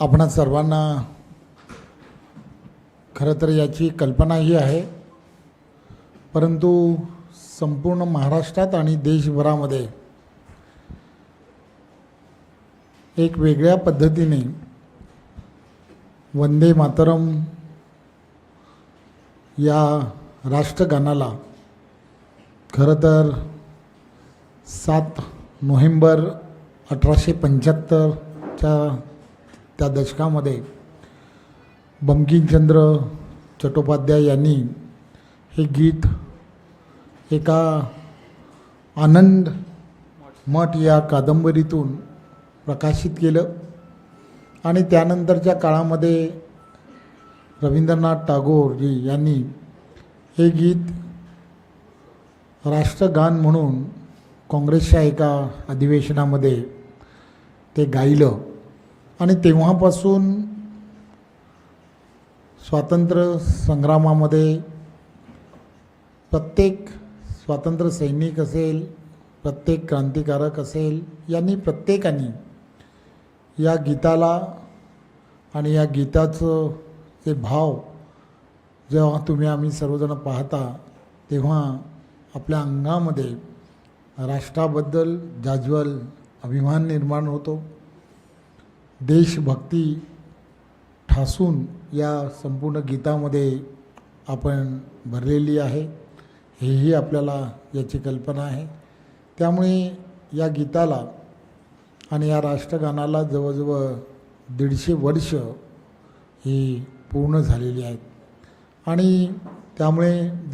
आपणा सर्वांना खरं तर याची कल्पनाही आहे. परंतु संपूर्ण महाराष्ट्रात आणि देशभरामध्ये एक वेगळ्या पद्धतीने वंदे मातरम या राष्ट्रगानाला खरं तर सात नोव्हेंबर अठराशे पंच्याहत्तरच्या त्या दशकामध्ये बंकिमचंद्र चट्टोपाध्याय यांनी हे गीत एका आनंद मठ या कादंबरीतून प्रकाशित केलं. आणि त्यानंतरच्या काळामध्ये रवींद्रनाथ टागोरजी यांनी हे गीत राष्ट्रगान म्हणून काँग्रेसच्या एका अधिवेशनामध्ये ते गायलं. आणि तेव्हापासून स्वातंत्र्य संग्रामामध्ये प्रत्येक स्वातंत्र्य सैनिक असेल प्रत्येक क्रांतिकारक असेल यांनी प्रत्येकाने या गीताला आणि या गीताचं जे भाव जेव्हा तुम्ही आम्ही सर्वजण पाहता तेव्हा आपल्या अंगामध्ये राष्ट्राबद्दल जाज्वल अभिमान निर्माण होतो. देशभक्ती ठासून या संपूर्ण गीतामध्ये आपण भरलेली आहे. हेही आपल्याला याची कल्पना आहे. त्यामुळे या गीताला आणि या राष्ट्रगानाला जवळजवळ दीडशे वर्ष ही पूर्ण झालेली आहेत. आणि त्यामुळे